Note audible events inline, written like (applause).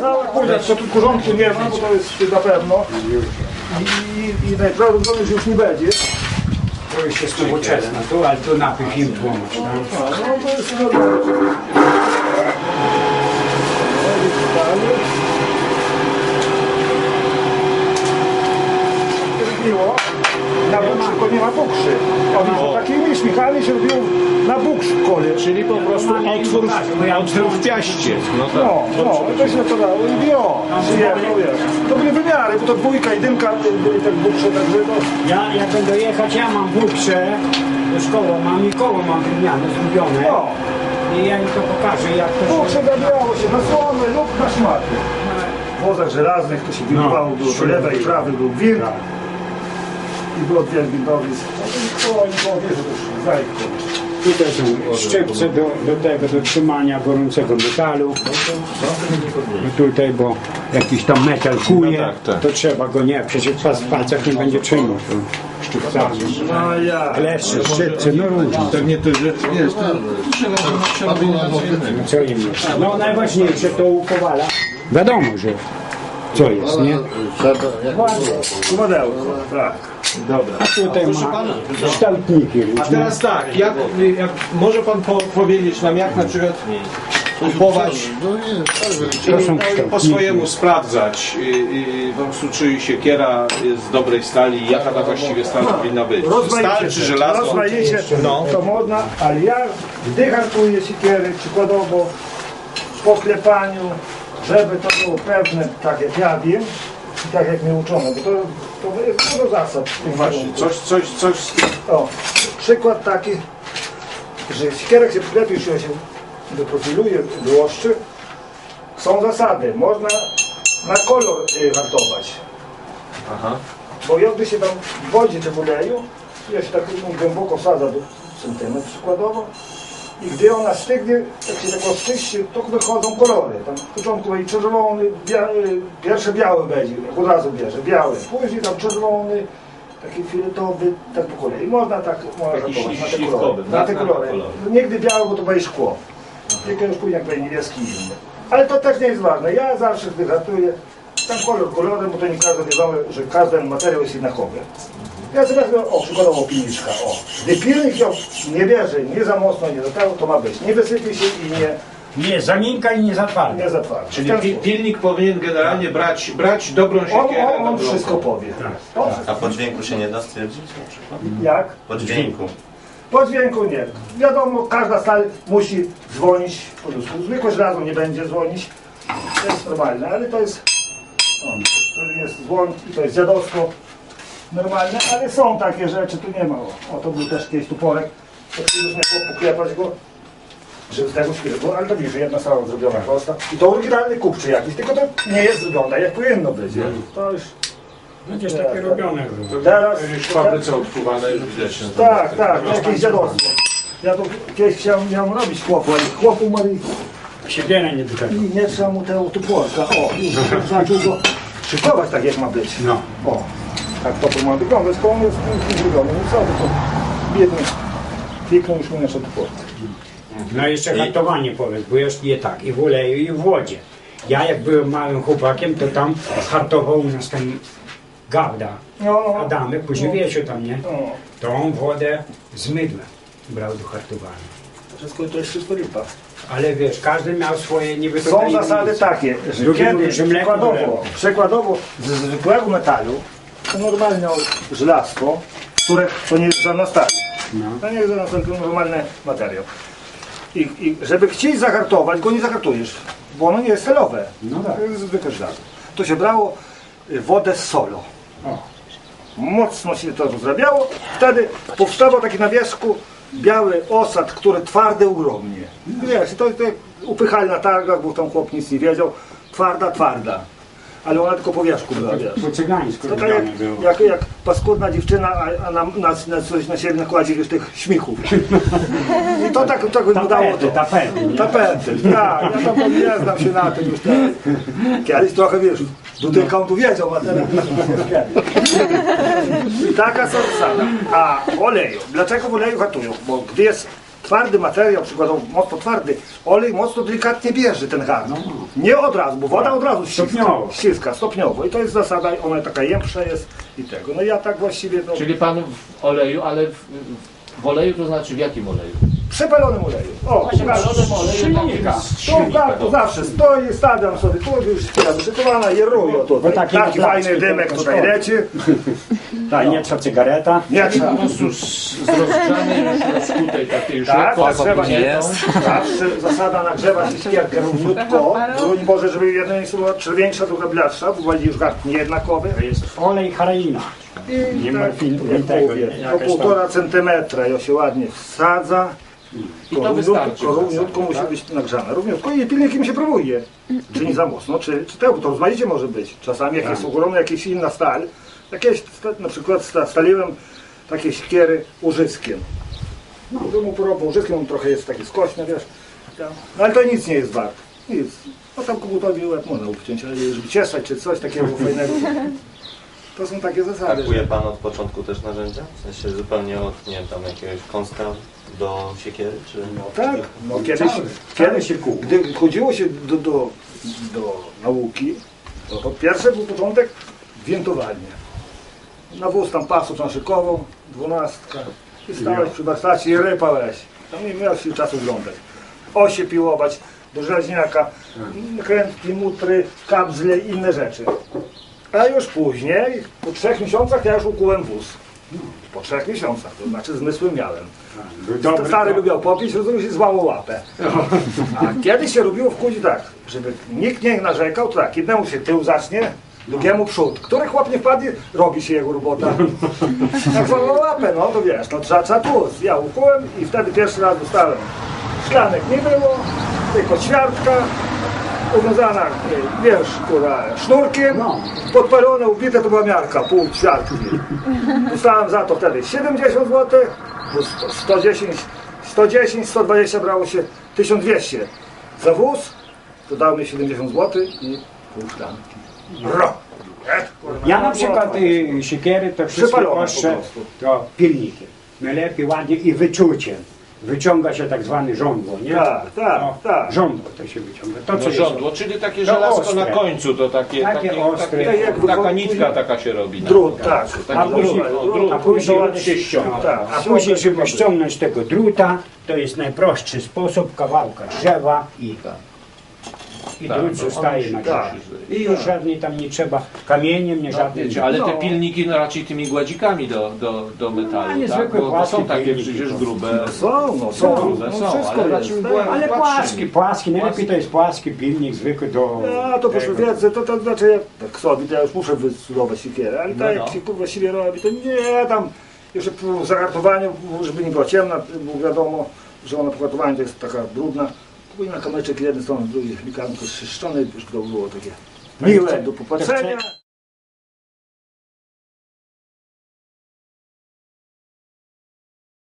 Cała kurza, to tu kurzątku nie ma, bo to jest na pewno. I, i, najprawdopodobniej już nie będzie. To już jest nowoczesne, tu, ale tu napych im tłumacz. A, no to jest. Miło. Na tylko nie ma bukrzy. Oni są takimi śmiechami się robią na bukrz w kole. Czyli po prostu otwór, otwór w piaście. No tak. No, no, to się to dało i wio. Przyjemno, wiesz. Dobre wymiary, bo to dwójka, jedynka byli tak bukrze, także no. Ja jak będę jechać, ja mam bukrze do szkoły, mam i koło mam wymiany zrobione. No. I ja im to pokażę, jak to się... Bukrze zabierało się na słomę lub na szmaty. W wozach żelaznych to się wirowało, było to lewa i prawy był wir. I było dwie windowisk. No to nie było, wiesz, to już zajko. Tutaj są szczypce do, do tego, do trzymania gorącego metalu. No tutaj, bo jakiś tam metal kuje, No tak, tak. to trzeba go nie, przecież pas w palcach nie będzie trzymał to szczypcami. No ja. Klesze, szczypce, no różne. Pewnie to rzeczy jest. No co im jest? No najważniejsze to upowala. Wiadomo, że co jest, nie? Kumadełko, tak. A tutaj ma kształtniki A teraz tak, jak, jak, może pan po, powiedzieć nam, jak na przykład kupować, To są po kształtniki. swojemu sprawdzać, y, y, po prostu czy siekiera jest z dobrej stali i jaka ta właściwie stal powinna być. Stal czy żelazo? Rozmaicie, No. to można, ale ja gdy hartuję siekiery, przykładowo po klepaniu, żeby to było pewne, tak jak ja wiem i tak jak mnie uczono, bo to, to jest dużo zasad w tym Właśnie, kierunku. coś, coś, coś, O, przykład taki, że siekierek się przyklepi, już się wyprofiluje, wyłoszczy. Są zasady, można na kolor y, hartować. Aha. Bo jakby się tam w wodzie czy w oleju, ja się tak no, głęboko sadza do centymetr przykładowo i gdy ona stygnie, jak się tak oczyści, to wychodzą kolory. Tam w początku będzie czerwony, bia, y, pierwsze biały będzie, od razu bierze, biały. Później tam czerwony, taki fioletowy, tak po kolei. Można tak można Taki na te kolory. Na tak? te Na kolory. kolory. Nigdy biały, bo to będzie szkło. Tylko już później jak będzie niebieski i inny. Ale to też nie jest ważne. Ja zawsze gdy hartuję, tam kolor kolorem, bo to nie każdy wiadomo, że każdy materiał jest jednakowy. Ja sobie wezmę, o, przykładowo pilniczka, o. Gdy pilnik ją nie bierze, nie za mocno, nie za tego, to ma być. Nie wysypie się i nie, Nie za miękka i nie za twarda. nie zatwarza. Czyli pi, pilnik powinien generalnie brać, brać dobrą On, siekierę. on, on dobrą- wszystko powie. On, A po dźwięku się nie da stwierdzić na przykład? jak? Po dźwięku. Po dźwięku nie. Wiadomo, każda stal musi dzwonić po ludzku. Zwykłe żelazo nie będzie dzwonić. To jest normalne, ale to jest... O, to jest dzwon i to jest dziadowsko. Normalne, ale są takie rzeczy, tu nie ma. O, to był też kiedyś tuporek. To już miał poklepać go, żeby z tego było, ale to widzisz, jedna strona zrobiona prosta. I to oryginalny kupczy jakiś, tylko to nie jest wygląda jak powinno być. To już... Będziesz takie robione. Teraz... W fabryce odpływane już widać. na Tak, tym- tak, jakieś dziadostwo. Ja to kiedyś chciałem, miałem robić chłopu, ale chłop umarł i Siekiera nie do tego. i nie trzeba mu tego tuporka. O, już zaczął go szykować tak jak ma być. No. O, tak to ma wyglądać, koło jest nie wygląda. No co, to biedny kliknął już mu jeszcze tuporka. No jeszcze hartowanie powiedz, bo jest je tak, i w oleju, i w wodzie. Ja jak byłem małym chłopakiem, to tam hartował u nas ten Gawda, No, no. Adamek, później No. wiecie tam, nie? No, To on wodę z mydłem brał do hartowania. wszystko to jest wszystko lipa. Ale wiesz, każdy miał swoje niby Są zasady takie, że Drugi kiedy przykładowo, przykładowo ze zwykłego metalu, to normalne żelazko, które to nie jest żadna stal. No. To nie jest żadna stal, to normalny materiał. I, I żeby chcieć zahartować, go nie zahartujesz, bo ono nie jest celowe. No tak. To jest zwykłe żelazo. To się brało y, wodę z solą. O. Mocno się to rozrabiało. Wtedy powstawał taki na wierzchu biały osad, który twardy ogromnie. Wiesz, to, to upychali na targach, bo tam chłop nic nie wiedział. Twarda, twarda. Ale ona tylko po wierzchu była, wiesz. Po cygańsku To tak jak, było. jak, jak paskudna dziewczyna, a, a na, na, na coś na siebie nakładzi już tych śmichów. I to tak, tak wyglądało to. tapety. Tapety, tak, ja tam nie znam się na tym już teraz. Kiedyś trochę wiesz, dotykał tu wiedział, a teraz (laughs) taka są zasada. A oleju, dlaczego w oleju hartują? Bo gdy jest twardy materiał, przykładowo mocno twardy, olej mocno delikatnie bierze ten gard. No. Nie od razu, bo woda od razu ściska, Stopniowo. ściska stopniowo. I to jest zasada, ona taka jębsza jest i tego. No ja tak właściwie, no, Czyli pan w oleju, ale w, w oleju to znaczy w jakim oleju? przepalonym oleju. O, Przepalonym oleju silnika. tak, to dobra. zawsze stoi, stawiam sobie tu, już chwila wyszykowana, jeruję tutaj. Bo taki Taki fajny dymek tutaj leci. (laughs) Tak, nie trzeba cygareta. Nie trzeba. Po prostu z, rozgrzanej już (laughs) rozkutej takiej już Tak, trzeba opłyniętą. Zawsze zasada nagrzewa się ścierkę równiutko. Broń Boże, żeby jedna jest była czerwieńsza, druga bladsza, bo już gard niejednakowy. To jest olej haraina. I Nie ma tak, jak tego, nie, po półtora centymetra ją się ładnie wsadza. I to wystarczy w Równiutko musi tak? być nagrzane. Równiutko i pilnikiem się próbuje. Czy nie za mocno, czy, czy tego, to rozmaicie może być. Czasami jak jest ogromna jakaś inna stal, jakieś, sta- na przykład sta- staliłem takie siekiery użyskiem. No, mu próbował użyskiem, on trochę jest taki skośny, wiesz. No ale to nic nie jest wart. Nic. No tam kogutowi łeb można uwciąć, ale żeby cieszać czy coś takiego fajnego. To są takie zasady. Że... pan od początku też narzędzia? W sensie zupełnie od, nie wiem, tam jakiegoś kąska do siekiery, czy... Tak, no kiedyś, kiedyś się kół. gdy chodziło się do, do, do nauki, to, to pierwszy był początek więtowanie. Na wóz tam pasów naszykował, dwunastka i stałeś przy warsztacie i rypałeś. Tam nie miałeś się czasu oglądać. Osie piłować, do żelaźniaka, krętki, mutry, kabzle i inne rzeczy. A już później, po trzech miesiącach ja już ukułem wóz. Po trzech miesiącach, to znaczy zmysły miałem. Dobry, Stary to- lubiał popić, rozumiesz, i złamał łapę. A kiedyś się robiło w kudzi tak, żeby nikt nie narzekał, to tak, jednemu się tył zacznie, drugiemu przód. Który chłop nie wpadnie, robi się jego robota. Jak złamał łapę, no to wiesz, no trzeba, trzeba tłuc. Ja ukułem i wtedy pierwszy raz dostałem. Szklanek nie było, tylko ćwiartka, uwiązana, nie, wiesz, kurwa, sznurkiem, No. podpalone, ubite to była miarka, pół ćwiartki. Dostałem za to wtedy 70 zł, bo sto- 110, 110, 120 brało się 1200. Za wóz to dał mi 70 zł i pół szklanki. Ro! Ja na no, przykład no, y, siekiery to wszystkie Przypalone prostu. to pilniki. Najlepiej ładnie i wyczuciem. Wyciąga się tak zwany żądło, nie? Tak, tak, No, tak. Żądło to się wyciąga. To co No jest żądło, czyli takie No żelazko ostre. na końcu, to takie, Takie takie, ostre. takie Jak taka wychodzi- nitka taka się robi. Drut, tak. A później- drut, no, drut, a później- drut się ściąga. Tak, A później, żeby ściągnąć tego druta, to jest najprostszy sposób kawałka drzewa i, i Tak, drut no, zostaje on na tak. I już żadnej tam nie trzeba kamieniem, nie No, żadnym. wiecie, ale te No. pilniki no, raczej tymi gładzikami do, do, do A metalu, nie tak? zwykłe Bo to są takie pilniki przecież grube. Są, no są, grube no, są, wszystko ale jest, raczej tak. byłem- Ale płaskie. płaski, płaski, najlepiej to jest płaski pilnik zwykły do... A to proszę wiedzieć, to, to znaczy jak tak sobie, to ja już muszę wysudować siekierę, ale No, tak no. jak się kurwa siebie robi, to nie tam jeszcze po zahartowaniu, żeby nie była ciemna, bo wiadomo, że ona po hartowaniu to jest taka brudna. Powinna kamyczek jeden strony, drugi likanko czyszczony, już to było takie miłe do popatrzenia.